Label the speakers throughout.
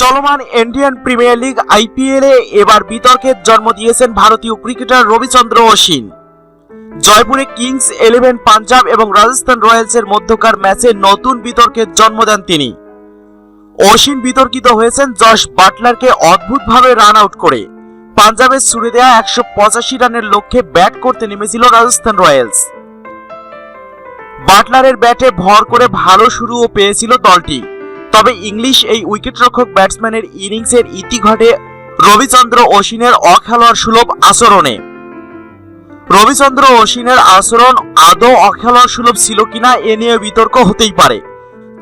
Speaker 1: চলমান Indian premier league IPL এবার বিতর্কের জন্ম দিয়েছেন ভারতীয় ক্রিকেটার রবিচন্দ্র অশ্বিন। জয়পুরে কিংস ইলেভেন পাঞ্জাব এবং রাজস্থান রয়্যালসের মধ্যকার ম্যাচে নতুন বিতর্কের জন্ম দেন তিনি। অশ্বিন বিতর্কিত হয়েছেন জশ বাটলারকে অদ্ভুতভাবে রান আউট করে। পাঞ্জাবের ছুড়ে দেওয়া একশো পঁচাশি রানের লক্ষ্যে ব্যাট করতে নেমেছিল রাজস্থান রয়্যালস। বাটলারের ব্যাটে ভর করে ভালো শুরুও পেয়েছিল দলটি। তবে ইংলিশ এই উইকেটরক্ষক ব্যাটসম্যানের ইনিংসের ইতি ঘটে রবিচন্দ্র অশ্বিনের অখেলোয়াড় সুলভ আচরণে। রবিচন্দ্র অশ্বিনের আচরণ আদৌ অখেলোয়াড় সুলভ ছিল কিনা এ নিয়ে বিতর্ক হতেই পারে।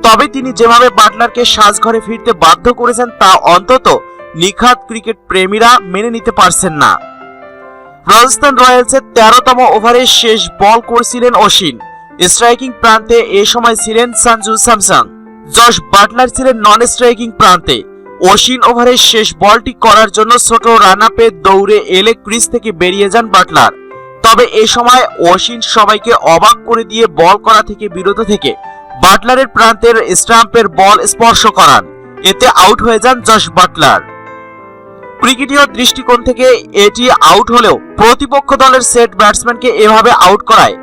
Speaker 1: তবে তিনি যেভাবে বাটলারকে সাজঘরে ফিরতে বাধ্য করেছেন তা অন্তত নিখাত ক্রিকেট প্রেমীরা মেনে নিতে পারছেন না। রাজস্থান রয়্যালসের তেরোতম ওভারে শেষ বল করছিলেন অশ্বিন। স্ট্রাইকিং প্রান্তে এ সময় ছিলেন সঞ্জু স্যামসং জশ বাটলার ছিলেন নন স্ট্রাইকিং প্রান্তে। অশ্বিন ওভারের শেষ বলটি করার জন্য ছোট রান আপে দৌড়ে এলে ক্রিজ থেকে বেরিয়ে যান বাটলার। তবে এ সময় অশ্বিন সবাইকে অবাক করে দিয়ে বল করা থেকে বিরত থেকে বাটলারের প্রান্তের স্টাম্পের বল স্পর্শ করান। এতে আউট হয়ে যান জশ বাটলার। ক্রিকেটীয় দৃষ্টিকোণ থেকে এটি আউট হলেও প্রতিপক্ষ দলের সেট ব্যাটসম্যানকে এভাবে আউট করায়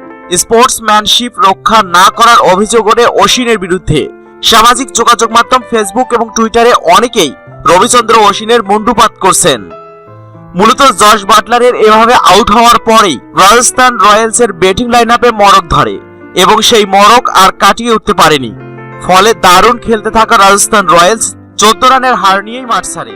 Speaker 1: স্পোর্টসম্যানশিপ রক্ষা না করার অভিযোগ ওঠে অশ্বিনের বিরুদ্ধে। সামাজিক যোগাযোগ মাধ্যম ফেসবুক এবং টুইটারে অনেকেই রবিচন্দ্র অশ্বিনের মুন্ডুপাত করছেন। মূলত জশ বাটলারের এভাবে আউট হওয়ার পরেই রাজস্থান রয়্যালসের ব্যাটিং লাইন আপে মরক ধরে এবং সেই মরক আর কাটিয়ে উঠতে পারেনি। ফলে দারুণ খেলতে থাকা রাজস্থান রয়্যালস চোদ্দ রানের হার নিয়েই মাঠ ছাড়ে।